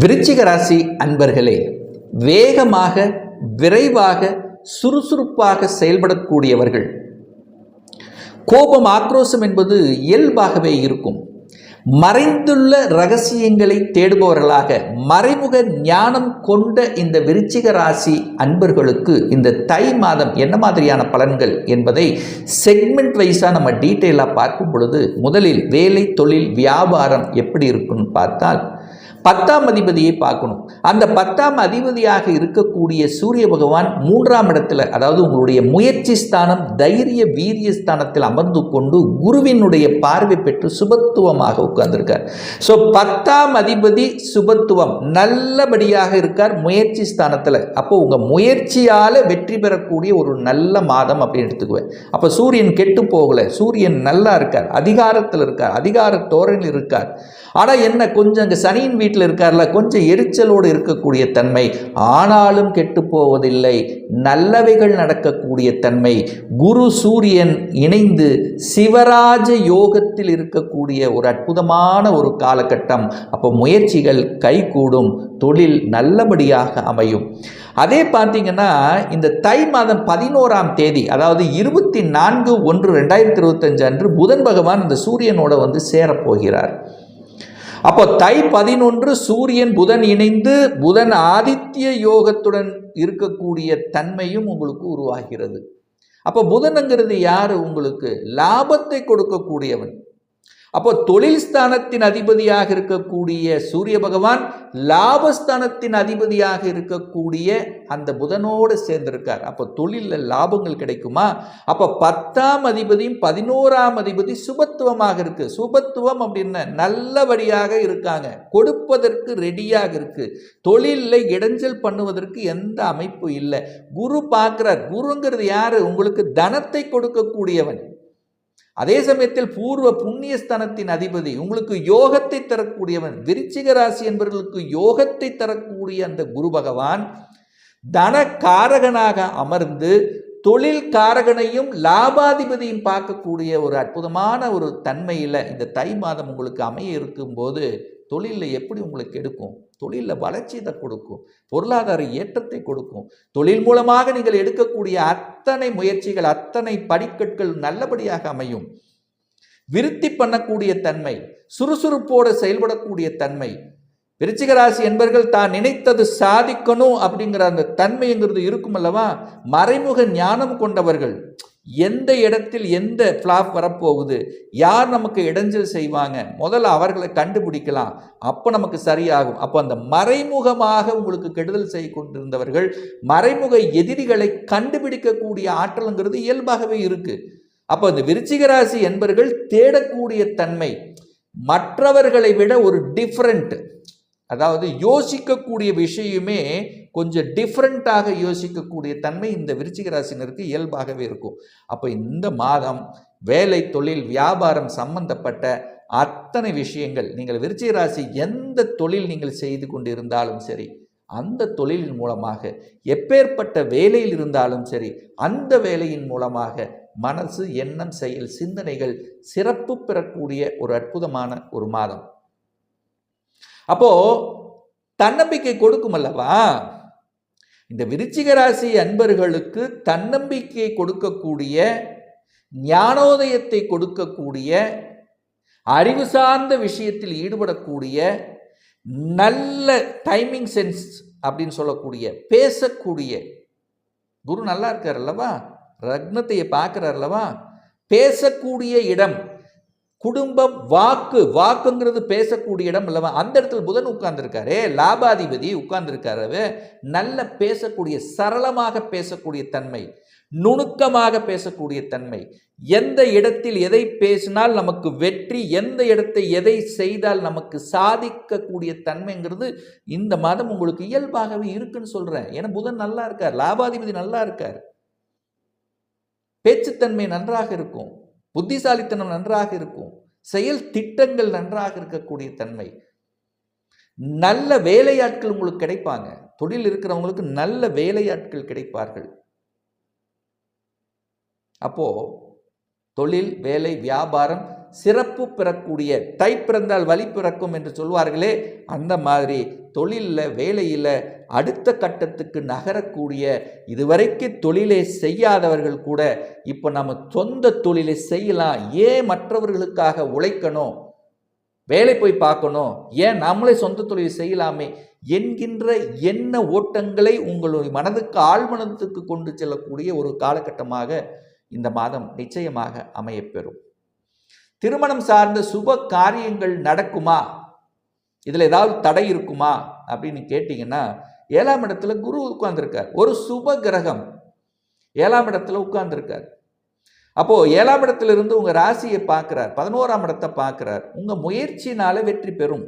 விருச்சிக ராசி அன்பர்களே வேகமாக விரைவாக சுறுசுறுப்பாக செயல்படக்கூடியவர்கள். கோபம் ஆக்ரோஷம் என்பது இயல்பாகவே இருக்கும். மறைந்துள்ள ரகசியங்களை தேடுபவர்களாக மறைமுக ஞானம் கொண்ட இந்த விருச்சிக ராசி அன்பர்களுக்கு இந்த தை மாதம் என்ன மாதிரியான பலன்கள் என்பதை செக்மெண்ட் வைஸாக நம்ம டீட்டெயிலாக பார்க்கும் பொழுது முதலில் வேலை தொழில் வியாபாரம் எப்படி இருக்குன்னு பார்த்தால் பத்தாம் அதிபதியை பார்க்கணும். அந்த பத்தாம் அதிபதியாக இருக்கக்கூடிய சூரிய பகவான் மூன்றாம் இடத்துல அதாவது உங்களுடைய முயற்சி ஸ்தானம் தைரிய வீரிய ஸ்தானத்தில் அமர்ந்து கொண்டு குருவினுடைய பார்வை பெற்று சுபத்துவமாக உட்கார்ந்திருக்கார். ஸோ பத்தாம் அதிபதி சுபத்துவம் நல்லபடியாக இருக்கார் முயற்சி ஸ்தானத்தில். அப்போ உங்கள் முயற்சியால் வெற்றி பெறக்கூடிய ஒரு நல்ல மாதம் அப்படின்னு எடுத்துக்குவேன். அப்போ சூரியன் கெட்டு போகலை சூரியன் நல்லா இருக்கார் அதிகாரத்தில் இருக்கார் அதிகார தோரணில் இருக்கார். ஆனால் என்ன கொஞ்சம் அங்கே சனியின் வீட்டில் இருக்கார்ல கொஞ்சம் எரிச்சலோடு இருக்கக்கூடிய தன்மை. ஆனாலும் கெட்டு போவதில்லை. நல்லவைகள் நடக்கக்கூடிய தன்மை. குரு சூரியன் இணைந்து சிவராஜ யோகத்தில் இருக்கக்கூடிய ஒரு அற்புதமான ஒரு காலகட்டம். அப்போ முயற்சிகள் கைகூடும். தொழில் நல்லபடியாக அமையும். அதே பார்த்தீங்கன்னா இந்த தை மாதம் பதினோராம் தேதி அதாவது இருபத்தி நான்கு ஒன்று ரெண்டாயிரத்தி இருபத்தஞ்சு அன்று புதன் பகவான் இந்த சூரியனோட வந்து சேரப்போகிறார் அப்போ தை பதினொன்று சூரியன் புதன் இணைந்து புதன் ஆதித்ய யோகத்துடன் இருக்கக்கூடிய தன்மையும் உங்களுக்கு உருவாகிறது. அப்போ புதனுங்கிறது யார்? உங்களுக்கு லாபத்தை கொடுக்கக்கூடியவன். அப்போ தொழில் ஸ்தானத்தின் அதிபதியாக இருக்கக்கூடிய சூரிய பகவான் லாபஸ்தானத்தின் அதிபதியாக இருக்கக்கூடிய அந்த புதனோடு சேர்ந்திருக்கார். அப்போ தொழிலில் லாபங்கள் கிடைக்குமா? அப்போ பத்தாம் அதிபதியும் பதினோராம் அதிபதி சுபத்துவமாக இருக்கு. சுபத்துவம் அப்படின்னா நல்லபடியாக இருக்காங்க. கொடுப்பதற்கு ரெடியாக இருக்கு. தொழிலில் இடைஞ்சல் பண்ணுவதற்கு எந்த அமைப்பு இல்லை. குரு பார்க்கிறார். குருங்கிறது யாரு? உங்களுக்கு தனத்தை கொடுக்கக்கூடியவன். அதே சமயத்தில் பூர்வ புண்ணியஸ்தனத்தின் அதிபதி உங்களுக்கு யோகத்தை தரக்கூடியவன் விருச்சிக ராசி என்பவர்களுக்கு யோகத்தை தரக்கூடிய அந்த குரு பகவான் தன காரகனாக அமர்ந்து தொழில் காரகனையும் லாபாதிபதியும் பார்க்கக்கூடிய ஒரு அற்புதமான ஒரு தன்மையில் இந்த தை மாதம் உங்களுக்கு அமைய இருக்கும்போது தொழிலில் எப்படி உங்களுக்கு எடுக்கும்? தொழிலில் வளர்ச்சியை கொடுக்கும். பொருளாதார ஏற்றத்தை கொடுக்கும். தொழில் மூலமாக நீங்கள் எடுக்கக்கூடிய அத்தனை முயற்சிகள் அத்தனை படிக்கட்கள் நல்லபடியாக அமையும். விருத்தி பண்ணக்கூடிய தன்மை சுறுசுறுப்போடு செயல்படக்கூடிய தன்மை. விருச்சிகராசி என்பர்கள் தான் நினைத்தது சாதிக்கணும் அப்படிங்கிற அந்த தன்மைங்கிறது இருக்கும் அல்லவா? மறைமுக ஞானம் கொண்டவர்கள். எந்த இடத்தில் எந்த ஃப்ளாப் வரப்போகுது யார் நமக்கு இடைஞ்சல் செய்வாங்க முதல்ல அவர்களை கண்டுபிடிக்கலாம். அப்போ நமக்கு சரியாகும். அப்போ அந்த மறைமுகமாக உங்களுக்கு கெடுதல் செய்து கொண்டிருந்தவர்கள் மறைமுக எதிரிகளை கண்டுபிடிக்கக்கூடிய ஆற்றலுங்கிறது இயல்பாகவே இருக்குது அப்போ இந்த விருச்சிகராசி என்பர்கள் தேடக்கூடிய தன்மை மற்றவர்களை விட ஒரு டிஃப்ரெண்ட் அதாவது யோசிக்கக்கூடிய விஷயமே கொஞ்சம் டிஃப்ரெண்ட்டாக யோசிக்கக்கூடிய தன்மை இந்த விருச்சிக ராசினருக்கு இயல்பாகவே இருக்கும். அப்போ இந்த மாதம் வேலை தொழில் வியாபாரம் சம்பந்தப்பட்ட அத்தனை விஷயங்கள் நீங்கள் விருச்சிக ராசி எந்த தொழில் நீங்கள் செய்து கொண்டிருந்தாலும் சரி அந்த தொழிலின் மூலமாக எப்பேற்பட்ட வேலையில் இருந்தாலும் சரி அந்த வேலையின் மூலமாக மனசு எண்ணம் செயல் சிந்தனைகள் சிறப்பு பெறக்கூடிய ஒரு அற்புதமான ஒரு மாதம். அப்போ தன்னம்பிக்கை கொடுக்கும் அல்லவா? இந்த விருச்சிக ராசி அன்பர்களுக்கு தன்னம்பிக்கை கொடுக்கக்கூடிய ஞானோதயத்தை கொடுக்கக்கூடிய அறிவு சார்ந்த விஷயத்தில் ஈடுபடக்கூடிய நல்ல டைமிங் சென்ஸ் அப்படின்னு சொல்லக்கூடிய பேசக்கூடிய குரு நல்லா இருக்கார் அல்லவா? ரக்னத்தையை பார்க்குறார் அல்லவா? பேசக்கூடிய இடம். குடும்பம் வாக்கு வாக்குங்கிறது பேசக்கூடிய இடம் இல்லாமல் அந்த இடத்துல புதன் உட்கார்ந்துருக்காரு லாபாதிபதி உட்கார்ந்துருக்காரு. நல்ல பேசக்கூடிய சரளமாக பேசக்கூடிய தன்மை நுணுக்கமாக பேசக்கூடிய தன்மை. எந்த இடத்தில் எதை பேசினால் நமக்கு வெற்றி எந்த இடத்தை எதை செய்தால் நமக்கு சாதிக்கக்கூடிய தன்மைங்கிறது இந்த மாதம் உங்களுக்கு இயல்பாகவே இருக்குன்னு சொல்கிறேன் ஏன்னா புதன் நல்லா இருக்கார் லாபாதிபதி நல்லா இருக்கார். பேச்சுத்தன்மை நன்றாக இருக்கும். புத்திசாலித்தனம் நன்றாக இருக்கும். செயல் திட்டங்கள் நன்றாக இருக்கக்கூடிய தன்மை. நல்ல வேலையாட்கள் உங்களுக்கு கிடைப்பாங்க. தொழில் இருக்கிறவங்களுக்கு நல்ல வேலையாட்கள் கிடைப்பார்கள். அப்போ தொழில் வேலை வியாபாரம் சிறப்பு பெறக்கூடிய தை பிறந்தால் வழி பிறக்கும் என்று சொல்வார்களே அந்த மாதிரி தொழிலில் வேலையில் அடுத்த கட்டத்துக்கு நகரக்கூடிய இதுவரைக்கு தொழிலை செய்யாதவர்கள் கூட இப்போ நம்ம சொந்த தொழிலை செய்யலாம். ஏன் மற்றவர்களுக்காக உழைக்கணும்? வேலை போய் பார்க்கணும். ஏன் நம்மளே சொந்த தொழில் செய்யலாமே என்கின்ற எண்ண ஓட்டங்களை உங்களுடைய மனதுக்கு ஆழ்மனத்துக்கு கொண்டு செல்லக்கூடிய ஒரு காலகட்டமாக இந்த மாதம் நிச்சயமாக அமையப்பெறும் திருமணம் சார்ந்த சுப காரியங்கள் நடக்குமா? இதில் ஏதாவது தடை இருக்குமா? அப்படின்னு கேட்டிங்கன்னா ஏழாம் இடத்துல குரு உட்கார்ந்துருக்கார். ஒரு சுப கிரகம். ஏழாம் இடத்துல உட்கார்ந்துருக்கார். அப்போது ஏழாம் இடத்திலிருந்து உங்கள் ராசியை பார்க்குறார். பதினோராம் இடத்தை பார்க்குறார். உங்கள் முயற்சினால் வெற்றி பெறும்.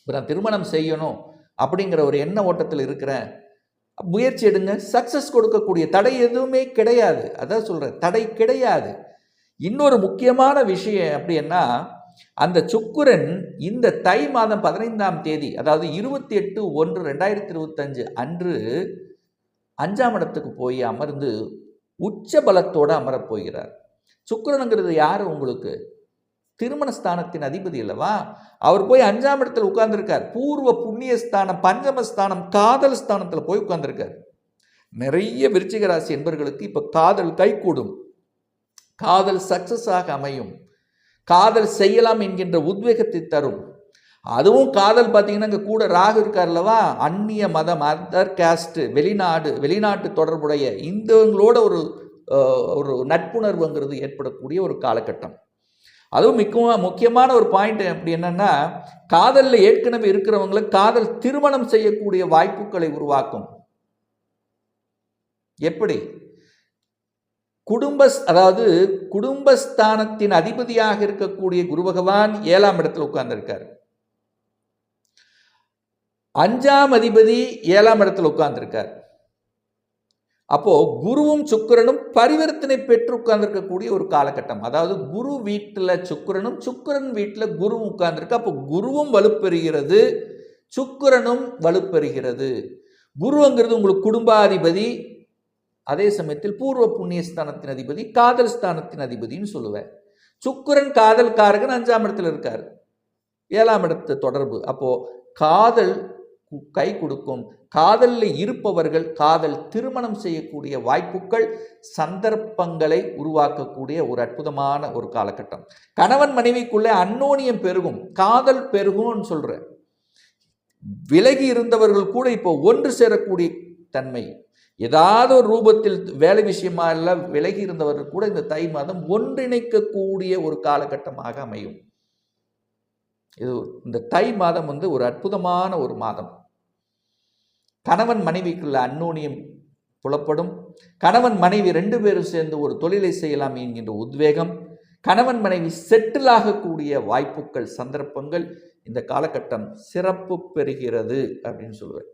இப்போ நான் திருமணம் செய்யணும் அப்படிங்கிற ஒரு எண்ண ஓட்டத்தில் இருக்கிறேன். முயற்சி எடுங்க. சக்ஸஸ் கொடுக்கக்கூடிய தடை எதுவுமே கிடையாது. அதான் சொல்கிறேன் தடை கிடையாது. இன்னொரு முக்கியமான விஷயம் அப்படின்னா அந்த சுக்குரன் இந்த தை மாதம் பதினைந்தாம் தேதி அதாவது இருபத்தி எட்டு ஒன்று ரெண்டாயிரத்தி இருபத்தஞ்சு அன்று அஞ்சாம் இடத்துக்கு போய் அமர்ந்து உச்ச பலத்தோடு அமரப் போகிறார். யார் உங்களுக்கு? திருமணஸ்தானத்தின் அதிபதி அல்லவா? அவர் போய் அஞ்சாம் இடத்துல உட்கார்ந்துருக்கார். பூர்வ புண்ணியஸ்தானம் பஞ்சமஸ்தானம் காதல் ஸ்தானத்தில் போய் உட்கார்ந்துருக்கார். நிறைய விருச்சிக ராசி என்பவர்களுக்கு இப்போ காதல் கைகூடும். காதல் சக்சஸ் ஆக அமையும். காதல் செய்யலாம் என்கின்ற உத்வேகத்தை தரும். அதுவும் காதல் பார்த்தீங்கன்னா இங்கே கூட ராகு இருக்கார்லவா அந்நிய மதம் அதர் கேஸ்ட்டு வெளிநாடு வெளிநாட்டு தொடர்புடைய இந்தவங்களோட ஒரு ஒரு நட்புணர்வுங்கிறது ஏற்படக்கூடிய ஒரு காலகட்டம். அதுவும் மிக முக்கியமான ஒரு பாயிண்ட் அப்படி என்னன்னா காதலில் ஏற்கனவே இருக்கிறவங்களை காதல் திருமணம் செய்யக்கூடிய வாய்ப்புகளை உருவாக்கும். எப்படி? குடும்ப அதாவது குடும்பஸ்தானத்தின் அதிபதியாக இருக்கக்கூடிய குரு பகவான் ஏழாம் இடத்துல உட்கார்ந்துருக்கார். அஞ்சாம் அதிபதி ஏழாம் இடத்துல உட்கார்ந்துருக்கார். அப்போ குருவும் சுக்கரனும் பரிவர்த்தனை பெற்று உட்கார்ந்துருக்கக்கூடிய ஒரு காலகட்டம். அதாவது குரு வீட்டில் சுக்கரனும் சுக்கரன் வீட்டில் குருவும் உட்கார்ந்துருக்கு. அப்போ குருவும் வலுப்பெறுகிறது சுக்கரனும் வலுப்பெறுகிறது. குருங்கிறது உங்களுக்கு குடும்பாதிபதி அதே சமயத்தில் பூர்வ புண்ணியஸ்தானத்தின் அதிபதி காதல் ஸ்தானத்தின் அதிபதினு சொல்லுவேன். சுக்கரன் காதல்காரகன் அஞ்சாம் இடத்துல இருக்கார். ஏழாம் இடத்து தொடர்பு. அப்போ காதல் கை கொடுக்கும். காதலில் இருப்பவர்கள் காதல் திருமணம் செய்யக்கூடிய வாய்ப்புகள் சந்தர்ப்பங்களை உருவாக்கக்கூடிய ஒரு அற்புதமான ஒரு காலகட்டம். கணவன் மனைவிக்குள்ளே அன்னோனியம் பெருகும். காதல் பெருகும்னு சொல்கிறேன் விலகி இருந்தவர்கள் கூட இப்போ ஒன்று சேரக்கூடிய தன்மை ஏதாவது ஒரு ரூபத்தில் வேலை விஷயமா எல்லாம் விலகி இருந்தவர்கள் கூட இந்த தை மாதம் ஒன்றிணைக்கக்கூடிய ஒரு காலகட்டமாக அமையும். இது இந்த தை மாதம் வந்து ஒரு அற்புதமான ஒரு மாதம். கணவன் மனைவிக்குள்ள அன்னோனியம் புலப்படும். கணவன் மனைவி ரெண்டு பேரும் சேர்ந்து ஒரு தொழிலை செய்யலாம் என்கின்ற உத்வேகம். கணவன் மனைவி செட்டில் ஆகக்கூடிய வாய்ப்புகள் சந்தர்ப்பங்கள் இந்த காலகட்டம் சிறப்பு பெறுகிறது அப்படின்னு சொல்லுவேன்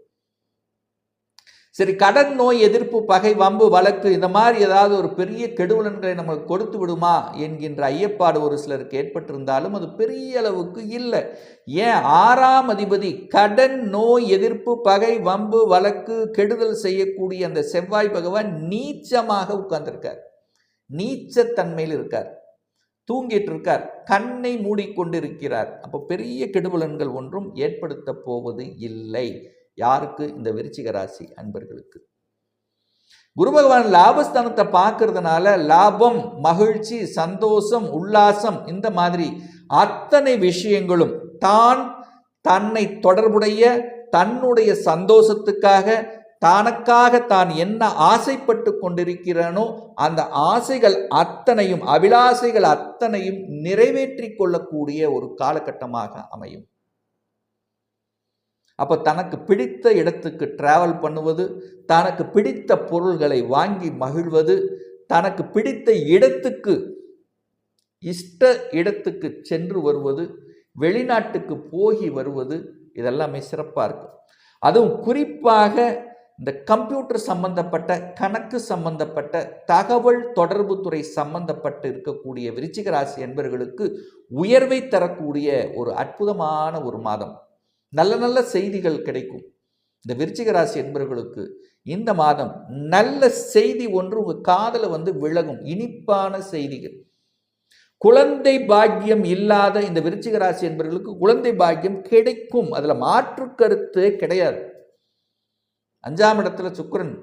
சரி கடன் நோய் எதிர்ப்பு பகை வம்பு வழக்கு இந்த மாதிரி ஏதாவது ஒரு பெரிய கெடுவலன்களை நம்மளுக்கு கொடுத்து விடுமா என்கின்ற ஐயப்பாடு ஒரு சிலருக்கு ஏற்பட்டிருந்தாலும் அது பெரிய அளவுக்கு இல்லை. ஏன்? ஆறாம் அதிபதி கடன் நோய் எதிர்ப்பு பகை வம்பு வழக்கு கெடுதல் செய்யக்கூடிய அந்த செவ்வாய் பகவான் நீச்சமாக உட்கார்ந்திருக்கார். நீச்சத்தன்மையில் இருக்கார். தூங்கிட்டு இருக்கார். கண்ணை மூடிக்கொண்டிருக்கிறார். அப்போ பெரிய கெடுபலன்கள் ஒன்றும் ஏற்படுத்த போவது இல்லை. யாருக்கு? இந்த விருச்சிக ராசி அன்பர்களுக்கு. குரு பகவான் லாபஸ்தானத்தை பார்க்கறதுனால லாபம் மகிழ்ச்சி சந்தோஷம் உல்லாசம் இந்த மாதிரி அத்தனை விஷயங்களும் தான் தன்னை தொடர்புடைய தன்னுடைய சந்தோஷத்துக்காக தனக்காக தான் என்ன ஆசைப்பட்டு கொண்டிருக்கிறானோ அந்த ஆசைகள் அத்தனையும் அபிலாசைகள் அத்தனையும் நிறைவேற்றி கொள்ளக்கூடிய ஒரு காலகட்டமாக அமையும். அப்போ தனக்கு பிடித்த இடத்துக்கு ட்ராவல் பண்ணுவது தனக்கு பிடித்த பொருள்களை வாங்கி மகிழ்வது தனக்கு பிடித்த இடத்துக்கு இஷ்ட இடத்துக்கு சென்று வருவது வெளிநாட்டுக்கு போகி வருவது இதெல்லாமே சிறப்பாக இருக்கும். அதுவும் குறிப்பாக இந்த கம்ப்யூட்டர் சம்பந்தப்பட்ட கணக்கு சம்பந்தப்பட்ட தகவல் தொடர்பு துறை சம்பந்தப்பட்டு இருக்கக்கூடிய விருச்சிக ராசி என்பர்களுக்கு உயர்வை தரக்கூடிய ஒரு அற்புதமான ஒரு மாதம். நல்ல நல்ல செய்திகள் கிடைக்கும். இந்த விருச்சிக ராசி என்பவர்களுக்கு இந்த மாதம் நல்ல செய்தி ஒன்று உங்கள் காதலை வந்து விலகும். இனிப்பான செய்திகள். குழந்தை பாக்கியம் இல்லாத இந்த விருச்சிக ராசி என்பவர்களுக்கு குழந்தை பாக்கியம் கிடைக்கும். அதில் மாற்று கருத்தே கிடையாது. அஞ்சாம் இடத்துல சுக்கிரன்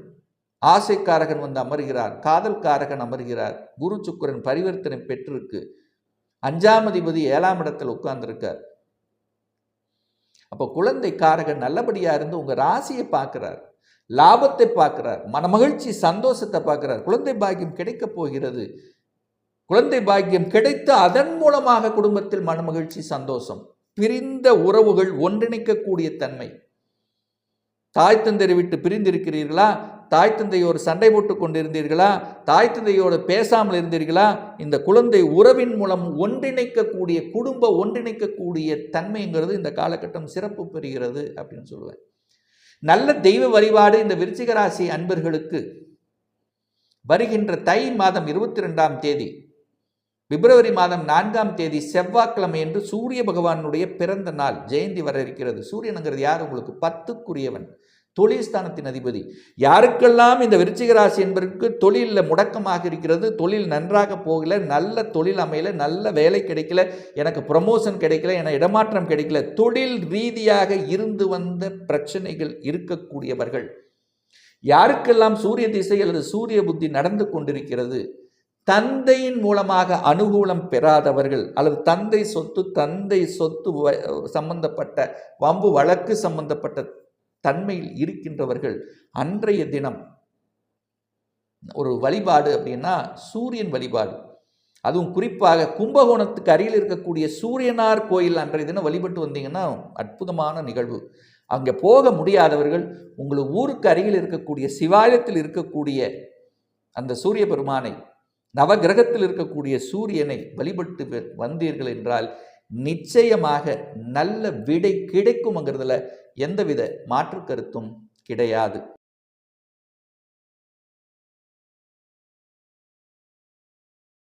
ஆசைக்காரகன் வந்து அமர்கிறார். காதல்காரகன் அமர்கிறார். குரு சுக்கிரன் பரிவர்த்தனை பெற்றிருக்கு. அஞ்சாம் அதிபதி ஏழாம் இடத்தில் உட்கார்ந்திருக்கார். அப்போ குழந்தை காரகன் நல்லபடியாக இருந்து உங்கள் ராசியை பார்க்குறார் லாபத்தை பார்க்கிறார் மனமகிழ்ச்சி சந்தோஷத்தை பார்க்குறார். குழந்தை பாக்கியம் கிடைக்கப் போகிறது. குழந்தை பாக்கியம் கிடைத்து அதன் மூலமாக குடும்பத்தில் மனமகிழ்ச்சி சந்தோஷம் பிரிந்த உறவுகள் ஒன்றிணைக்கக்கூடிய தன்மை. தாய் தந்தையை விட்டு பிரிந்திருக்கிறீர்களா? தாய் தந்தையோடு சண்டை போட்டு கொண்டிருந்தீர்களா? தாய் தந்தையோடு பேசாமல் இருந்தீர்களா? இந்த குழந்தை உறவின் மூலம் ஒன்றிணைக்கக்கூடிய குடும்ப ஒன்றிணைக்கக்கூடிய தன்மைங்கிறது இந்த காலகட்டம் சிறப்பு பெறுகிறது அப்படின்னு சொல்லுவேன். நல்ல தெய்வ வழிபாடு இந்த விருச்சிகராசி அன்பர்களுக்கு வருகின்ற தை மாதம் இருபத்தி ரெண்டாம் தேதி. பிப்ரவரி மாதம் நான்காம் தேதி செவ்வாய்க்கிழமை என்று சூரிய பகவானுடைய பிறந்த நாள் ஜெயந்தி வர இருக்கிறது. சூரியனுங்கிறது யார்? உங்களுக்கு பத்துக்குரியவன் தொழில் ஸ்தானத்தின் அதிபதி. யாருக்கெல்லாம் இந்த விருச்சிக ராசி என்பதற்கு தொழிலில் முடக்கமாக இருக்கிறது தொழில் நன்றாக போகல நல்ல தொழில் அமையல நல்ல வேலை கிடைக்கல எனக்கு ப்ரமோஷன் கிடைக்கல என இடமாற்றம் கிடைக்கல தொழில் ரீதியாக இருந்து வந்த பிரச்சனைகள் இருக்கக்கூடியவர்கள். யாருக்கெல்லாம் சூரிய திசை அல்லது சூரிய புத்தி நடந்து கொண்டிருக்கிறது தந்தையின் மூலமாக அனுகூலம் பெறாதவர்கள் அல்லது தந்தை சொத்து தந்தை சொத்து வ- சம்பந்தப்பட்ட வம்பு வழக்கு சம்பந்தப்பட்ட தன்மையில் இருக்கின்றவர்கள் அன்றைய தினம் ஒரு வழிபாடு அப்படின்னா சூரியன் வழிபாடு. அதுவும் குறிப்பாக கும்பகோணத்துக்கு அருகில் இருக்கக்கூடிய சூரியனார் கோயில் அன்றைய தினம் வழிபட்டு வந்தீங்கன்னா அற்புதமான நிகழ்வு. அங்கே போக முடியாதவர்கள் உங்கள் ஊருக்கு அருகில் இருக்கக்கூடிய சிவாலயத்தில் இருக்கக்கூடிய அந்த சூரிய பெருமானை நவகிரகத்தில் இருக்கக்கூடிய சூரியனை வழிபட்டு வந்தீர்கள் என்றால் நிச்சயமாக நல்ல விடை கிடைக்கும்ங்கிறதுல எந்தவித மாற்று கருத்தும் கிடையாது.